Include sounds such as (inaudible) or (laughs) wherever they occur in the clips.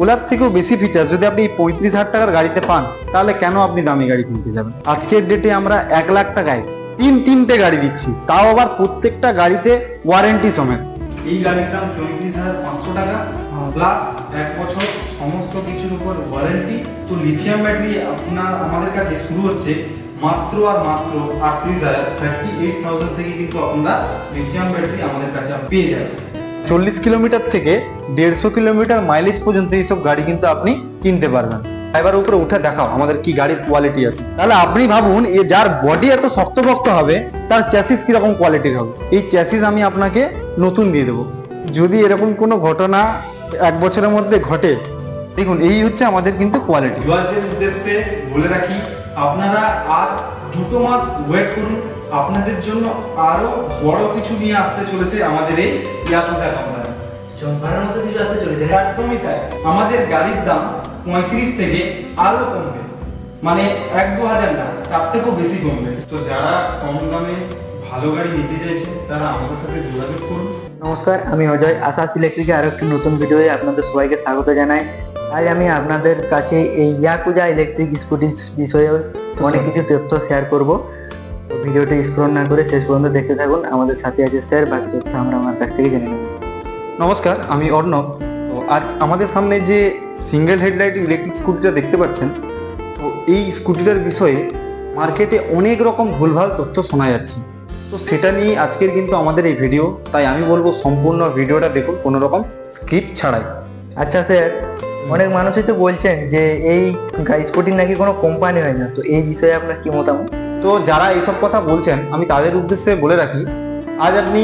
ওলার থেকেও বেশি ফিচার যদি আপনি পঁয়ত্রিশ হাজার টাকার গাড়িতে পান, তাহলে কেন আপনি দামি গাড়ি কিনতে যাবেন? আজকের ডেটে আমরা এক লাখ টাকায় তিন তিনটে গাড়ি দিচ্ছি, তাও আবার প্রত্যেকটা গাড়িতে ওয়ারেন্টি সমেত। এই গাড়ির দাম চৌত্রিশ হাজার পাঁচশো টাকা প্লাস এক বছর সমস্ত কিছুর উপর ওয়ারেন্টি তো লিথিয়াম ব্যাটারি আপনার, আমাদের কাছে শুরু হচ্ছে মাত্র আর মাত্র আটত্রিশ হাজার। থার্টি এইট থাউজেন্ড থেকে কিন্তু আপনারা লিথিয়াম ব্যাটারি আমাদের কাছে পেয়ে যাবেন। চল্লিশ কিলোমিটার থেকে দেড়শো কিলোমিটার মাইলেজ পর্যন্ত এইসব গাড়ি কিন্তু আপনি কিনতে পারবেন। এবার উপরে উঠে দেখাও আমাদের কি গাড়ির কোয়ালিটি আছে। তাহলে আপনি ভাবুন, এ যার বডি এত শক্তপোক্ত হবে, তার চ্যাসিস কীরকম কোয়ালিটির হবে? এই চ্যাসিস আমি আপনাকে নতুন দিয়ে দেবো। যদি এরকম কোনো ঘটনা এক বছরের মধ্যে ঘটে, দেখুন, এই হচ্ছে আমাদের কিন্তু কোয়ালিটি উদ্দেশ্যে বলে রাখি, আপনারা আর দুটো মাস ওয়েট করুন। আপনাদের জন্য আরও বড় কিছু নিয়ে আসতে চলেছে আমাদের এই ইয়াকুজা কোম্পানি চম্পারের মতো কিছু আসতে চলেছে একদমই তাই। আমাদের গাড়ির দাম পঁয়ত্রিশ থেকে আরও কমবে। মানে এক দু হাজার না তার থেকেও বেশি কমবে। তো যারা কম দামে ভালো গাড়ি নিতে চাইছে তারা আমাদের সাথে যোগাযোগ করুন। নমস্কার আমি অজয়। আশাস ইলেকট্রিকে আরও একটি নতুন ভিডিওয়ে আপনাদের সবাইকে স্বাগত জানাই। আজ আমি আপনাদের কাছে এই ইয়াকুজা ইলেকট্রিক স্কুটির বিষয়ে অনেক কিছু তথ্য শেয়ার করব। তো ভিডিওটি স্ক্রল না করে শেষ পর্যন্ত দেখতে থাকুন। আমাদের সাথে আছে স্যার বাকি তথ্য আমরা আমার কাছ থেকে জেনে নেব। নমস্কার আমি অর্ণব। তো আজ আমাদের সামনে যে সিঙ্গেল হেডলাইট ইলেকট্রিক স্কুটিটা দেখতে পাচ্ছেন তো এই স্কুটিটার বিষয়ে মার্কেটে অনেক রকম ভুলভাল তথ্য শোনা যাচ্ছে। তো সেটা নিয়ে আজকের কিন্তু আমাদের এই ভিডিও তাই আমি বলব সম্পূর্ণ ভিডিওটা দেখুন কোনো রকম স্ক্রিপ্ট ছাড়াই। আচ্ছা স্যার অনেক মানুষই তো বলছেন যে এই স্কুটির নাকি কোনো কোম্পানি হয় না। তো এই বিষয়ে আপনার কি মতামত? তো যারা এইসব কথা বলছেন আমি তাদের উদ্দেশ্যে বলে রাখি আজ আপনি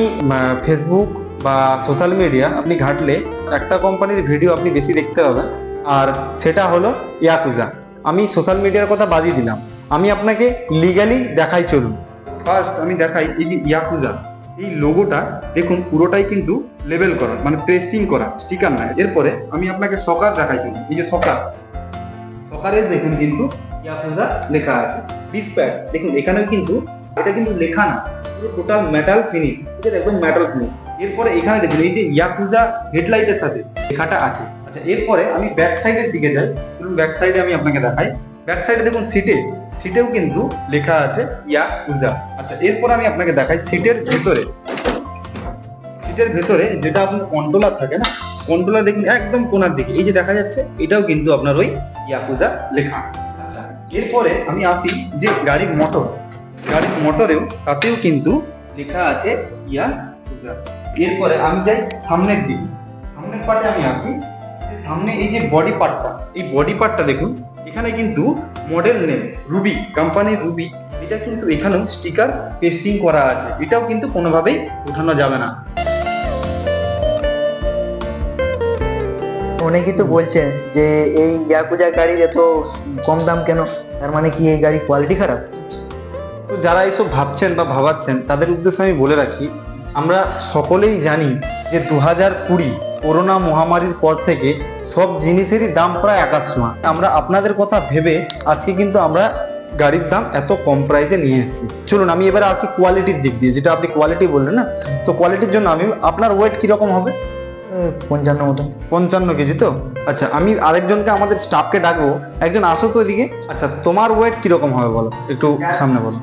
ফেসবুক বা সোশ্যাল মিডিয়া আপনি ঘাটলে একটা কোম্পানির ভিডিও আপনি বেশি দেখতে পাবেন আর সেটা হলো ইয়াকুজা আমি সোশ্যাল মিডিয়ার কথা বাদিয়ে দিলাম। আমি আপনাকে লিগালি দেখাই চলুন। ফার্স্ট আমি দেখাই এই যে ইয়াকুজা এই লোগোটা দেখুন, পুরোটাই কিন্তু লেবেল করা মানে পেস্টিং করা স্টিকার না। এরপরে আমি আপনাকে সকার দেখাই চলুন এই যে সকার। সকারের দেখুন কিন্তু ইয়াকুজা লেখা আছে। ডিসপ্যাচ দেখুন এখানে কিন্তু, এটা কিন্তু লেখা না। পুরো টোটাল মেটাল ফিনিশ এটা একদম মেটাল ফিনিশ এরপরে এখানে দেখুন, এই যে ইয়াকুজা হেডলাইটের সাথে লেখাটা আছে। আচ্ছা এরপরে আমি ব্যাক সাইডের দিকে যাই। ধরুন ব্যাক সাইডে আমি আপনাকে দেখাই। ব্যাক সাইডে দেখুন সিটে সিটেও কিন্তু লেখা আছে ইয়াকুজা আচ্ছা এরপরে আমি আপনাকে দেখাই সিটের ভেতরে। সিটের ভেতরে যেটা আপনার কন্ট্রোলার থাকে না, কন্ট্রোলার দেখুন, একদম কোনার দিকে। এই যে দেখা যাচ্ছে, এটাও কিন্তু আপনার ওই ইয়াকুজা লেখা। আচ্ছা এরপরে আমি আসি যে গাড়ির মোটর গাড়ির মোটরেও তাতেও কিন্তু লেখা আছে ইয়াকুজা এরপরে আমি যাই সামনের দিকে। সামনের পার্টে আমি আসি সামনে এই যে বডি পার্টটা এই বডি পার্টটা দেখুন, এখানে কিন্তু মডেল নেম রুবি কোম্পানির রুবি এটা কিন্তু এখানেও স্টিকার পেস্টিং করা আছে। এটাও কিন্তু কোনোভাবেই উঠানো যাবে না। অনেকেই তো বলছেন যে এই ইয়াকুজা গাড়ির এত কম দাম কেন? তার মানে কি এই গাড়ির কোয়ালিটি খারাপ? তো যারা এইসব ভাবছেন বা ভাবাচ্ছেন তাদের উদ্দেশ্যে আমি বলে রাখি আমরা সকলেই জানি যে দু হাজার কুড়ি করোনা মহামারীর পর থেকে সব জিনিসেরই দাম প্রায় আকাশ ছোঁয়া আমরা আপনাদের কথা ভেবে আজকে কিন্তু আমরা গাড়ির দাম এত কম প্রাইসে নিয়ে এসেছি। চলুন আমি এবারে আসি কোয়ালিটির দিক দিয়ে যেটা আপনি কোয়ালিটি বললেন না? তো কোয়ালিটির জন্য আমি আপনার ওয়েট কীরকম হবে? পঞ্চান্ন মতন। পঞ্চান্ন কেজি তো? আচ্ছা আমি আরেকজনকে আমাদের স্টাফকে ডাকবো। একজন আসো তো এদিকে। আচ্ছা তোমার ওয়েট কীরকম হবে বলো? একটু সামনে বলো।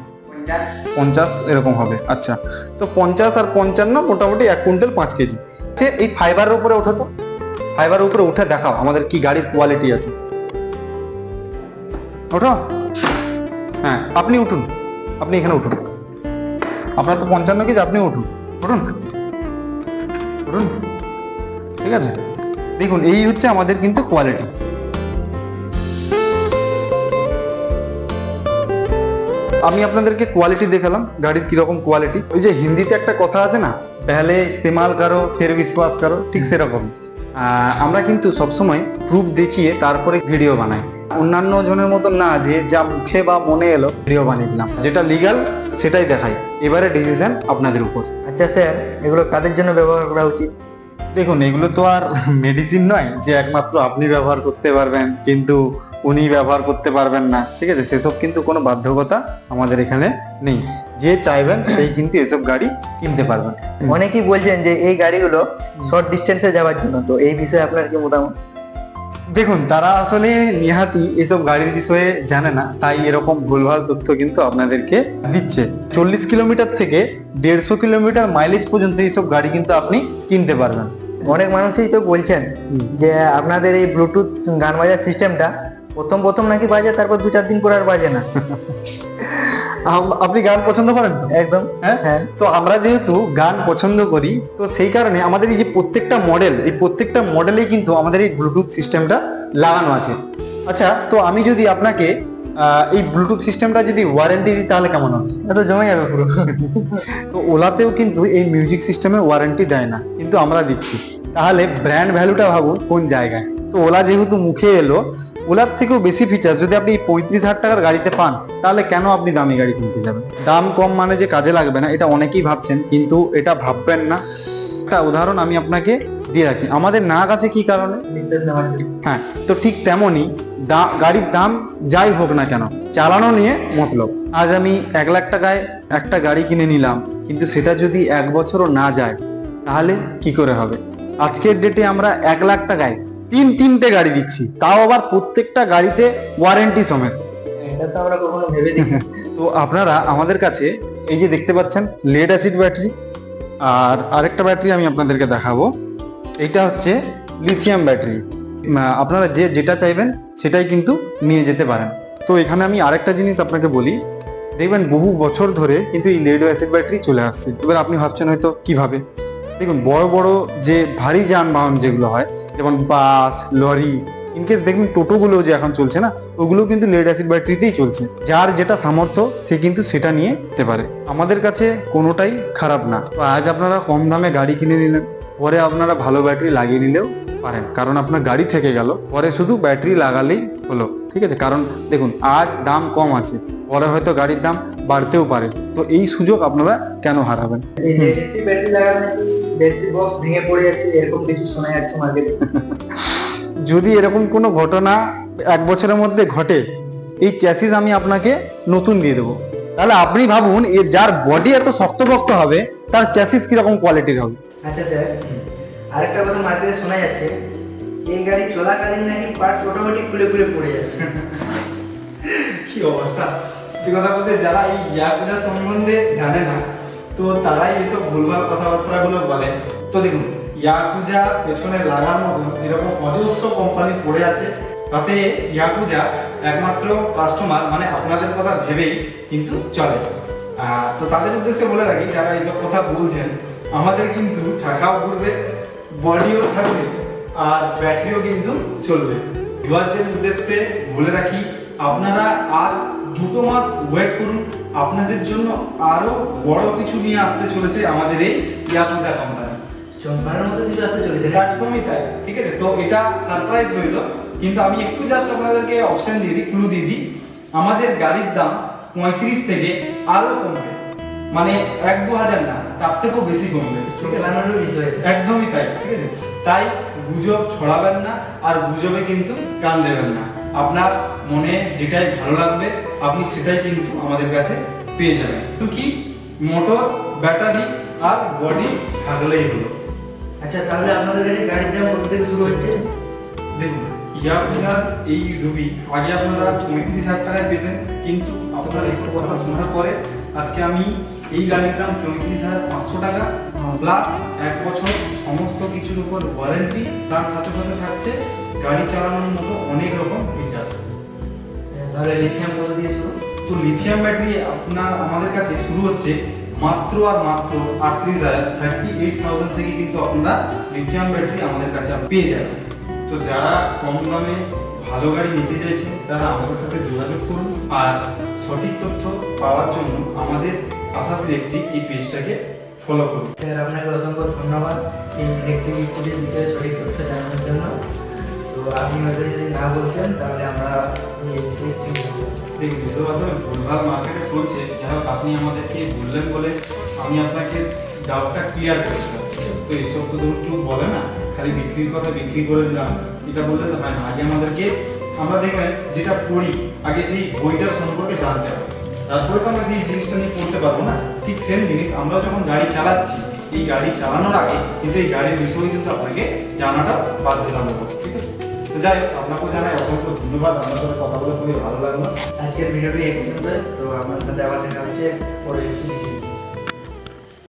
পঞ্চাশ এরকম হবে। আচ্ছা তো পঞ্চাশ আর পঞ্চান্ন মোটামুটি এক কুইন্টাল পাঁচ কেজি। সে এই ফাইবারের উপরে ওঠো তো। ফাইবারের উপরে উঠে দেখাও, আমাদের কি গাড়ির কোয়ালিটি আছে। ওঠো। হ্যাঁ আপনি উঠুন। আপনি এখানে উঠুন। আপনার তো পঞ্চান্ন কেজি, আপনি উঠুন। উঠুন। উঠুন। ঠিক আছে? দেখুন, এই হচ্ছে আমাদের কিন্তু কোয়ালিটি আমি আপনাদেরকে কোয়ালিটি দেখালাম, গাড়ির কীরকম কোয়ালিটি ওই যে হিন্দিতে একটা কথা আছে না পেহলে ইস্তেমাল করো, ফের বিশ্বাস করো ঠিক সেরকম আমরা কিন্তু সবসময় প্রুফ দেখিয়ে তারপরে ভিডিও বানাই। অন্যান্য জনের মতন না যে যা মুখে বা মনে এলো ভিডিও বানিয়ে দিলাম। যেটা লিগাল সেটাই দেখাই। এবারে ডিসিশন আপনাদের উপর। আচ্ছা স্যার এগুলো কাদের জন্য ব্যবহার করা উচিত? দেখুন এগুলো তো আর মেডিসিন নয় যে একমাত্র আপনি ব্যবহার করতে পারবেন কিন্তু উনি ব্যবহার করতে পারবেন না। ঠিক আছে সেসব কিন্তু কোনো বাধ্যকতা আমাদের এখানে নেই। যে চাইবেন সেই কিন্তু এসব গাড়ি কিনতে পারবেন। অনেকেই বলছেন যে এই গাড়িগুলো শর্ট ডিস্টেন্সে যাওয়ার জন্য। তো এই বিষয়ে আপনার কি মতামত? দেখুন তারা আসলে নিহাতি এসব গাড়ির বিষয়ে জানে না তাই এরকম ভুলভাল তথ্য কিন্তু আপনাদেরকে দিচ্ছে। চল্লিশ কিলোমিটার থেকে দেড়শো কিলোমিটার মাইলেজ পর্যন্ত এইসব গাড়ি কিন্তু আপনি কিনতে পারবেন। অনেক মানুষই তো বলছেন যে আপনাদের এই ব্লুটুথ গান বাজার সিস্টেমটা প্রথম প্রথম নাকি বাজে তারপর দু চার দিন পর আর বাজে না। (laughs) আপনি গান পছন্দ করেন একদম হ্যাঁ? হ্যাঁ। তো আমরা যেহেতু গান পছন্দ করি তো সেই কারণে আমাদের এই যে প্রত্যেকটা মডেল এই প্রত্যেকটা মডেলে কিন্তু আমাদের এই ব্লুটুথ সিস্টেমটা লাগানো আছে। আচ্ছা তো আমি যদি আপনাকে এই ব্লুটুথ সিস্টেমটা যদি ওয়ারেন্টি দিই তাহলে কেমন হবে? এটা তো জমে যাবে পুরো। (laughs) তো ওলাতেও কিন্তু এই মিউজিক সিস্টেমে ওয়ারেন্টি দেয় না কিন্তু আমরা দিচ্ছি। তাহলে ব্র্যান্ড ভ্যালুটা ভাবুন কোন জায়গায়? তো ওলা যেহেতু মুখে এলো ওলার থেকেও বেশি ফিচার যদি আপনি পঁয়ত্রিশ হাজার টাকার গাড়িতে পান, তাহলে কেন আপনি দামি গাড়ি কিনতে যাবেন? দাম কম মানে যে কাজে লাগবে না, এটা অনেকেই ভাবছেন, কিন্তু এটা ভাববেন না। একটা উদাহরণ আমি আপনাকে দিয়ে রাখি। আমাদের নাক আছে কি কারণে। হ্যাঁ তো ঠিক তেমনই গাড়ির দাম যাই হোক না কেন, চালানো নিয়ে মতলব। আজ আমি এক লাখ টাকায় একটা গাড়ি কিনে নিলাম, কিন্তু সেটা যদি এক বছরও না যায়, তাহলে কি করে হবে? আজকের ডেটে আমরা এক লাখ টাকায় তিন তিনটে গাড়ি দিচ্ছি। তাও আবার প্রত্যেকটা গাড়িতে ওয়ারেন্টি সমেত। এটা তো আমরা কখনো ভেবে দেখি (laughs) তো আপনারা আমাদের কাছে এই যে দেখতে পাচ্ছেন লেড অ্যাসিড ব্যাটারি আর আরেকটা ব্যাটারি আমি আপনাদেরকে দেখাবো। এটা হচ্ছে লিথিয়াম ব্যাটারি আপনারা যে যেটা চাইবেন সেটাই কিন্তু নিয়ে যেতে পারেন। তো এখানে আমি আরেকটা জিনিস আপনাকে বলি। দেখবেন বহু বছর ধরে কিন্তু এই লেড অ্যাসিড ব্যাটারি চলে আসছে। এবার আপনি ভাবছেন হয়তো কীভাবে? দেখুন, বড় বড় যে ভারী যানবাহন যেগুলো হয়, যেমন বাস, লরি ইনকেস দেখবেন টোটোগুলো যে এখন চলছে না, ওগুলো কিন্তু লেড অ্যাসিড ব্যাটারিতেই চলছে। যার যেটা সামর্থ্য, সে কিন্তু সেটা নিয়ে যেতে পারে। আমাদের কাছে কোনোটাই খারাপ না। তো আজ আপনারা কম দামে গাড়ি কিনে নিলেন, পরে আপনারা ভালো ব্যাটারি লাগিয়ে নিলেও পারেন। কারণ আপনার গাড়ি থেকে গেল, পরে শুধু ব্যাটারি লাগালেই হলো, ঠিক আছে? কারণ দেখুন, আজ দাম কম আছে, পরে হয়তো গাড়ির দাম বাড়তেও পারে। তো এই সুযোগ আপনারা কেন হারাবেন? ব্যাটারি লাগানো ব্যাটারি বক্স ভেঙে পড়ে যাচ্ছে এরকম কিছু শোনা যাচ্ছে মার্কেটে যদি এরকম কোনো ঘটনা এক বছরের মধ্যে ঘটে এই চ্যাসিস আমি আপনাকে নতুন দিয়ে দেবো। তাহলে আপনি ভাবুন এ যার বডি এত শক্তপোক্ত হবে তার চ্যাসিস কীরকম কোয়ালিটির হবে। আচ্ছা স্যার আরেকটা কথা মার্কেটে শোনা যাচ্ছে এই গাড়ি চলাকালীন নাকি পার্টস অটোমেটিক খুলে খুলে পড়ে যাচ্ছে। কি অবস্থা? সত্যি কথা বলতে যারা এই ইয়াকুজা সম্বন্ধে জানে না তো তারাই এসব ভুলভাল কথাবার্তাগুলো বলে। তো দেখুন, ইয়াকুজা পেছনে লাগার মতন এরকম অজস্র কোম্পানি পড়ে আছে, তাতে ইয়াকুজা একমাত্র কাস্টমার মানে আপনাদের কথা ভেবেই কিন্তু চলে। তো তাদের উদ্দেশ্যে বলে রাখি, যারা এইসব কথা বলছেন, আমাদের কিন্তু চাকাও ঘুরবে বডিও থাকবে, আর ব্যাটারিও কিন্তু চলবে। ভিউয়ার্সদের উদ্দেশ্যে বলে রাখি, আপনারা আর দুটো মাস ওয়েট করুন। আপনাদের জন্য আরও বড় কিছু নিয়ে আসতে চলেছে আমাদের এই ইয়াকুজা কোম্পানি চমকানোর মতো কিছু আসতে চলেছে একদমই তাই ঠিক আছে? তো এটা সারপ্রাইজ হইল কিন্তু আমি একটু জাস্ট আপনাদেরকে অপশন দিয়ে দিই ক্লু দিয়ে দিই। আমাদের গাড়ির দাম পঁয়ত্রিশ থেকে আরও কমবে। মানে এক দু হাজার না তার থেকেও বেশি কমবে একদমই তাই ঠিক আছে? তাই গুজব ছড়াবেন না আর গুজবে কিন্তু কান দেবেন না। আপনার মনে যেটাই ভালো লাগবে আপনি সেটাই কিন্তু আমাদের কাছে পেয়ে যাবেন। তো কি? মোটর ব্যাটারি আর বডি থাকলেই হলো। আচ্ছা তাহলে আপনাদের কাছে গাড়ির দাম কত থেকে শুরু হচ্ছে? দেখুন ইয়াকুজার এই রুবি আগে আপনারা পঁয়ত্রিশ হাজার টাকায় পেতেন কিন্তু আপনারা এইসব কথা শোনার পরে আজকে আমি এই গাড়ির দাম চৌত্রিশ হাজার পাঁচশো টাকা প্লাস এক বছর সমস্ত কিছুর উপর ওয়ারেন্টি তার সাথে সাথে থাকছে গাড়ি চালানোর মতো অনেক রকম ফিচার্স তাহলে লিথিয়াম কত দিয়ে শুরু তো লিথিয়াম ব্যাটারি আপনার আমাদের কাছে শুরু হচ্ছে মাত্র আর মাত্র আটত্রিশ হাজার। থার্টি এইট থাউজেন্ড থেকে কিন্তু আপনারা লিথিয়াম ব্যাটারি আমাদের কাছে পেয়ে যাবেন। তো যারা কম দামে ভালো গাড়ি নিতে চাইছেন তারা আমাদের সাথে যোগাযোগ করুন আর সঠিক তথ্য পাওয়ার জন্য আমাদের আশাস ইলেকট্রিক এই পেজটাকে ফলো করুন। স্যার আপনাকে অসংখ্য ধন্যবাদ। এই ইলেকট্রিক স্কুটির বিষয়ে সঠিক তথ্য জানানোর জন্য। আপনি যদি না বলতেন, তাহলে আমরা ভুলভাল মার্কেটে চলছে যাই হোক, আপনি আমাদেরকে বললেন বলে আমি আপনাকে ডাউটটা ক্লিয়ার করেছিলাম। তো এসব তো ধরুন কেউ বলে না, খালি বিক্রির কথা বিক্রি করে দিলাম। এটা বললে তো হয় না। আগে আমাদেরকে, আমরা দেখবেন যেটা পড়ি আগে সেই বইটার সম্পর্কে জানতে হবে। তারপরে তো আমরা সেই জিনিসটা নিয়ে পড়তে পারব না। ঠিক সেম জিনিস আমরা যখন গাড়ি চালাচ্ছি, এই গাড়ি চালানোর আগে কিন্তু এই গাড়ির বিষয়ে কিন্তু আপনাকে জানাটা বাধ্যতামূলক। ঠিক আছে? তো যাই হোক আপনাকেও জানাই অসংখ্য ধন্যবাদ। আপনার সাথে কথা বলে খুবই ভালো লাগল। আজকের ভিডিওটি এই পর্যন্ত তো আপনার সাথে আবার দেখা হচ্ছে পরে